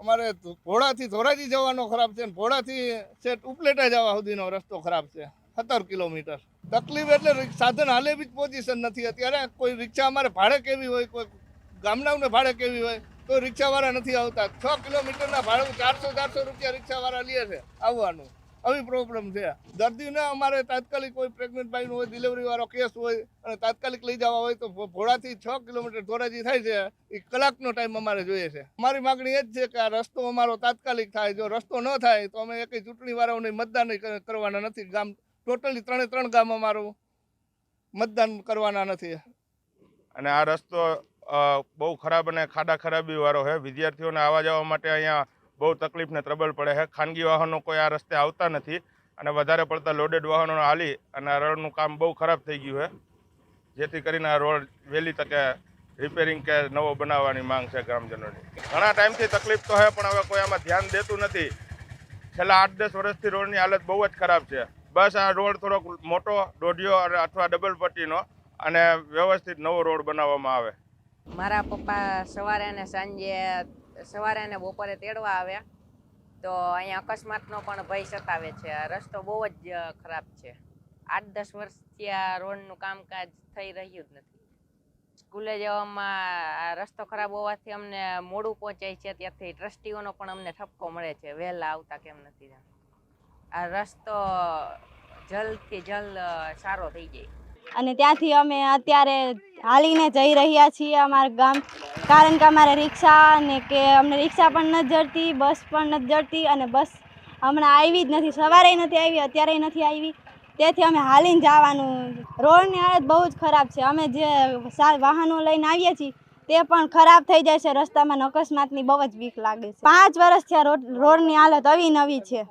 અમારે ભોળાથી ધોરાજી જવાનો ખરાબ છે ને ભોળાથી ઉપલેટા જવા સુધીનો રસ્તો ખરાબ છે, સત્તર કિલોમીટર. તકલીફ એટલે સાધન હાલે બી પોઝિશન નથી. અત્યારે કોઈ રિક્ષા અમારે ભાડે કેવી હોય, કોઈ ગામડાઓને ભાડે કેવી હોય, તો રિક્ષાવાળા નથી આવતા. છ કિલોમીટરના ભાડું ચારસો ચારસો રૂપિયા રિક્ષાવાળા લે છે આવવાનું. આવી પ્રોબ્લેમ છે. દર્દીને અમારે તાત્કાલિક કોઈ પ્રેગ્નન્ટ બાઈનું હોય ડિલિવરીવાળો કેસ હોય અને તાત્કાલિક લઈ જવા હોય તો ભોળાથી છ કિલોમીટર ધોરાજી થાય છે. એ કલાકનો ટાઈમ અમારે જોઈએ છે. અમારી માગણી એ જ છે કે આ રસ્તો અમારો તાત્કાલિક થાય. જો રસ્તો ન થાય તો અમે એક ચૂંટણીવાળાઓને મતદાન કરવાના નથી. ગામ ટોટલી ત્રણે ત્રણ ગામ અમારું મતદાન કરવાના નથી. અને આ રસ્તો બહુ ખરાબ અને ખાડા ખરાબી વાળો છે. વિદ્યાર્થીઓને આવવા જવા માટે અહીંયા બહુ તકલીફ ને ત્રબલ પડે છે. ખાનગી વાહનો કોઈ આ રસ્તે આવતા નથી અને વધારે પડતા લોડેડ વાહનો હાલી અને આ કામ બહુ ખરાબ થઈ ગયું છે. જેથી કરીને આ રોડ વહેલી તકે રિપેરિંગ કે નવો બનાવવાની માંગ છે ગ્રામજનોની. ઘણા ટાઈમથી તકલીફ તો છે, પણ હવે કોઈ આમાં ધ્યાન દેતું નથી. છેલ્લા આઠ દસ વર્ષથી રોડની હાલત બહુ જ ખરાબ છે. બસ આ રોડ થોડોક મોટો દોઢિયો અને અથવા ડબલ પટ્ટીનો અને વ્યવસ્થિત નવો રોડ બનાવવામાં આવે. મારા પપ્પા સવારે અને સાંજે સવારે અને બપોરે તેડવા આવ્યા. તો અહીંયા અકસ્માતનો પણ ભય સતાવે છે. આ રસ્તો બહુ જ ખરાબ છે. આઠ દસ વર્ષથી આ રોડનું કામકાજ થઈ રહ્યું જ નથી. સ્કૂલે જવામાં રસ્તો ખરાબ હોવાથી અમને મોડું પહોંચાય છે. ત્યાંથી ટ્રસ્ટીઓનો પણ અમને ઠપકો મળે છે. વહેલા આવતા કેમ નથી આ રસ્તો જલ્દથી જલ્દ સારો થઈ જાય. અને ત્યાંથી અમે અત્યારે હાલીને જઈ રહ્યા છીએ અમારા ગામ. કારણ કે અમારે રિક્ષા અને કે અમને રિક્ષા પણ નથી જડતી, બસ પણ નથી જડતી અને બસ હમણાં આવી જ નથી. સવારે નથી આવી, અત્યારે નથી આવી. તેથી અમે હાલીને જવાનું. રોડની હાલત બહુ જ ખરાબ છે. અમે જે વાહનો લઈને આવીએ છીએ, તે પણ ખરાબ થઈ જાય છે રસ્તામાં અકસ્માતની બહુ જ બીક લાગે છે. પાંચ વર્ષથી આ રોડ, રોડની હાલત અવી નવી છે.